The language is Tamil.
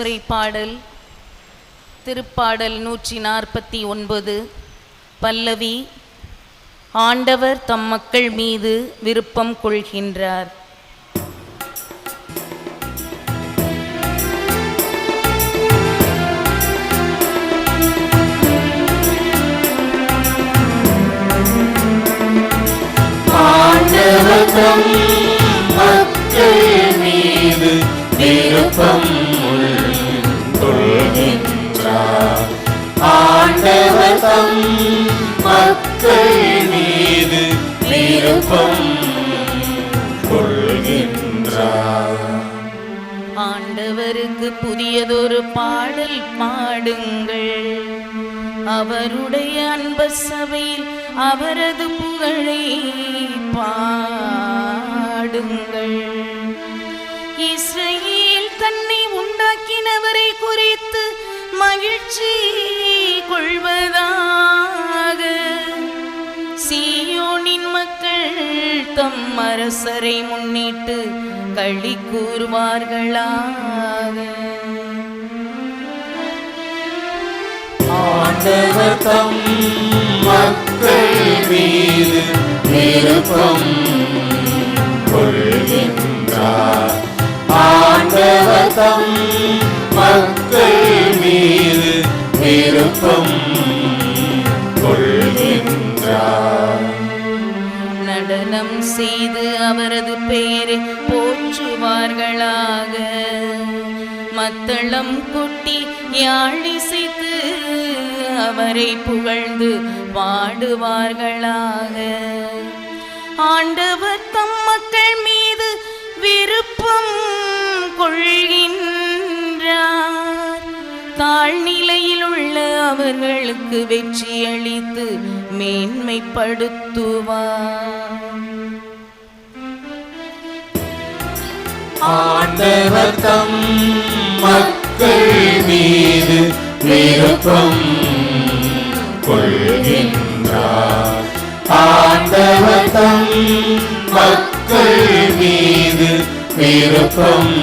உரை பாடல் திருப்பாடல் நூற்றி நாற்பத்தி ஒன்பது. பல்லவி ஆண்டவர் தம் மக்கள் மீது விருப்பம் கொள்கின்றார். மக்கள் மீது விருப்பம் தம் மக்கள் மீது விருப்பம் கொள்கின்றார். ஆண்டவருக்கு புதியதொரு பாடல் பாடுங்கள். அவருடைய அன்ப சபையில் அவரது புகழை பாடுங்கள். இஸ்ரவேல் தன்னை உண்டாக்கினவரை குறித்து மகிழ்ச்சி கொள்வதாக சீயோனின் மக்கள் தம் அரசரை முன்னிட்டு களி கூறுவார்களாக. ஆண்டவத்தம் மக்கள் மீது விருப்பம் கொள்கின்றார். ஆண்டவத்தம் மக்கள் மீது விருப்பம் நடனம் செய்து அவரது பெயரை போற்றுவார்களாக. மத்தளம் கொட்டி யாழிசைத்து அவரை புகழ்ந்து பாடுவார்களாக. ஆண்டவர் தம் மக்கள் மீது விருப்பம் கொள்கின்றார். தாழ்நிலை அவர்களுக்கு வெற்றி அளித்து மேன்மைப்படுத்துவார். ஆண்டவர் தம் மக்கள் மீது விருப்பம் கொள்கின்றார். ஆண்டவர் தம் மக்கள் மீது விருப்பம்